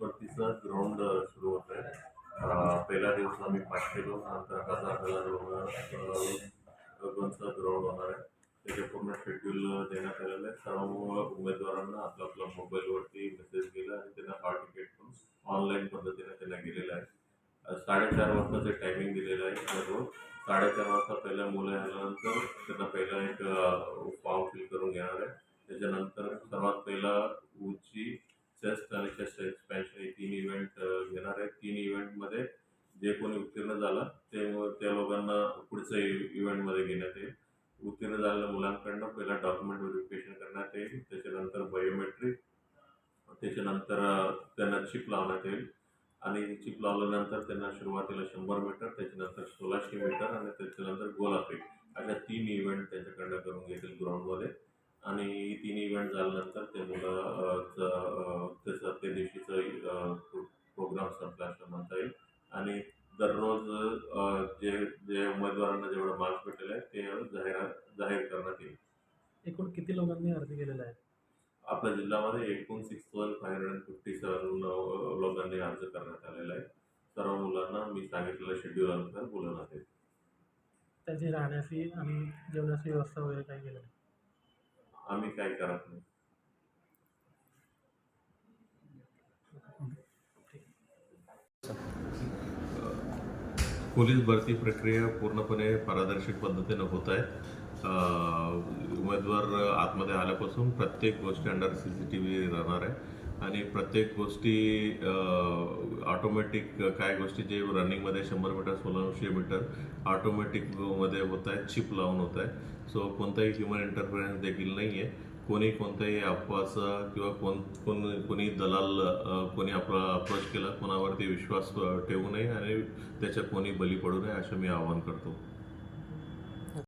भरतीचा ग्राउंड सुरू होत आहे पहिल्या पहिला दिवस आम्ही पाचशे दोन नंतर हजार हजार ग्राउंड होणार आहे. त्याचे पूर्ण शेड्यूल देण्यात आलेलं आहे. सर्व उमेदवारांना आपला आपला मोबाईलवरती मेसेज गेला आणि त्यांना हॉल तिकीट पण ऑनलाईन पद्धतीने त्यांना गेलेलं आहे. साडेचार वाजताचे टायमिंग दिलेलं आहे दररोज साडेचार वाजता पहिल्या मुलं आल्यानंतर त्यांना पहिला एक फॉर्म फिल करून घेणार आहे. त्याच्यानंतर सर्वात पहिला उंची चेस्ट आणि चेस्ट एक्सपॅन्शन हे तीन इव्हेंट घेणार आहेत तीन इव्हेंटमध्ये जे कोणी उत्तीर्ण झालं. ते त्या लोकांना पुढच्या इव्हेंटमध्ये घेण्यात येईल. उत्तीर्ण झालेल्या मुलांकडनं पहिला डॉक्युमेंट व्हेरिफिकेशन करण्यात येईल. त्याच्यानंतर बायोमेट्रिक त्याच्यानंतर त्यांना चिप लावण्यात येईल. आणि चिप लावल्यानंतर त्यांना सुरुवातीला शंभर मीटर त्याच्यानंतर सोळाशे मीटर आणि त्याच्यानंतर गोलाफेक अशा तीन इव्हेंट त्यांच्याकडनं करून घेतील ग्राउंडमध्ये आणि तीन इव्हेंट झाल्यानंतर ते मुलं अ, च- अ, त्याचं त्या दिवशीचं प्रोग्राम संपला असं म्हणता येईल आणि दररोज अ, जे जे उमेदवारांना जेवढं मार्क्स भेटलेले आहेत ते जाहीर जाहीर करण्यात येईल. एकूण किती लोकांनी अर्ज केलेला आहे? आपल्या जिल्ह्यामध्ये एकूण six thousand five hundred fifty seven लोकांनी अर्ज करण्यात आलेला आहे. सर्व मुलांना मी सांगितलेल्या शेड्यूल अनुसार बोलवण्यात येईल. त्याची राहण्याची आणि जेवणाची व्यवस्था वगैरे काय केलं आहे आम्ही काय करत नाही. पोलीस भरती प्रक्रिया पूर्णपणे पारदर्शक पद्धतीनं होत आहे. उमेदवार आतमध्ये आल्यापासून प्रत्येक गोष्टी under C C T V राहणार आहे. आणि प्रत्येक गोष्टी ऑटोमॅटिक काय गोष्टी जे रनिंगमध्ये शंभर मीटर सोळाशे मीटर ऑटोमॅटिकमध्ये होत आहे चिप लावून होत आहे सो कोणताही ह्युमन इंटरफरन्स देखील नाही आहे कोणी कोणत्याही अफवाचा किंवा कोण कोण कोणी दलाल कोणी आपला अप्रोच केला कोणावरती विश्वास ठेवू नये आणि त्याच्या कोणी बली पडू नये असं मी आवाहन करतो.